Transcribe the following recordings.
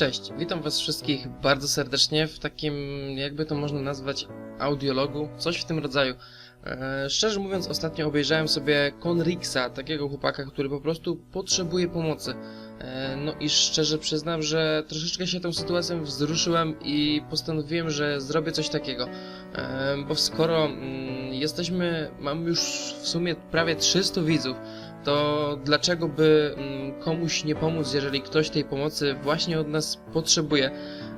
Cześć, witam was wszystkich bardzo serdecznie w takim, jakby to można nazwać, audiologu, coś w tym rodzaju. E, szczerze mówiąc, ostatnio obejrzałem sobie Conrixa, takiego chłopaka, który po prostu potrzebuje pomocy. E, no i szczerze przyznam, że troszeczkę się tą sytuacją wzruszyłem i postanowiłem, że zrobię coś takiego. E, bo skoro mm, jesteśmy, mam już w sumie prawie 300 widzów, to dlaczego by mm, komuś nie pomóc, jeżeli ktoś tej pomocy właśnie od nas potrzebuje?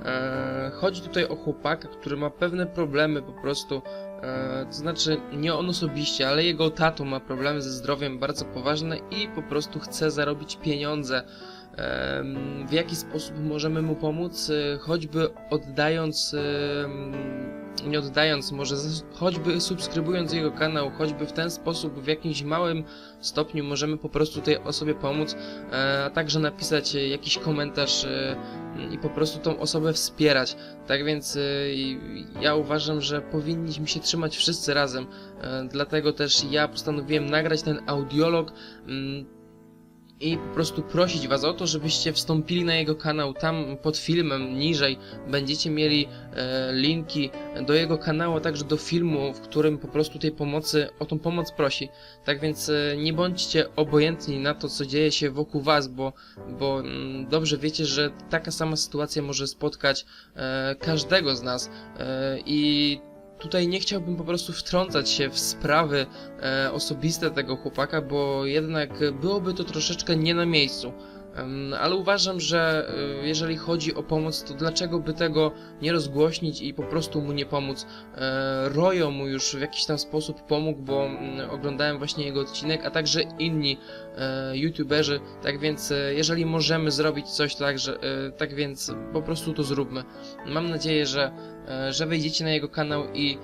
E, chodzi tutaj o chłopaka, który ma pewne problemy po prostu, e, to znaczy nie on osobiście, ale jego tato ma problemy ze zdrowiem bardzo poważne i po prostu chce zarobić pieniądze. Em, W jaki sposób możemy mu pomóc? E, Choćby oddając, nie oddając, może choćby subskrybując jego kanał, choćby w ten sposób, w jakimś małym stopniu możemy po prostu tej osobie pomóc, e, a także napisać e, jakiś komentarz e, i po prostu tą osobę wspierać. Tak więc ja uważam, że powinniśmy się trzymać wszyscy razem. Dlatego też ja postanowiłem nagrać ten audiolog mm, i po prostu prosić Was o to, żebyście wstąpili na jego kanał. Tam pod filmem niżej będziecie mieli e, linki do jego kanału, a także do filmu, w którym po prostu tej pomocy, o tą pomoc prosi. Tak więc e, nie bądźcie obojętni na to, co dzieje się wokół Was, bo, bo mm, dobrze wiecie, że taka sama sytuacja może spotkać e, każdego z nas. E, I tutaj nie chciałbym po prostu wtrącać się w sprawy e, osobiste tego chłopaka, bo jednak byłoby to troszeczkę nie na miejscu. Ale uważam, że e, jeżeli chodzi o pomoc, to dlaczego by tego nie rozgłośnić i po prostu mu nie pomóc? E, Rojo mu już w jakiś tam sposób pomógł, bo mm, oglądałem właśnie jego odcinek, a także inni e, youtuberzy, tak więc jeżeli możemy zrobić coś tak, że, tak więc po prostu to zróbmy. Mam nadzieję, że, że wejdziecie na jego kanał i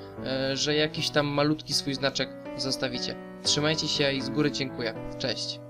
że jakiś tam malutki swój znaczek zostawicie. Trzymajcie się i z góry dziękuję. Cześć.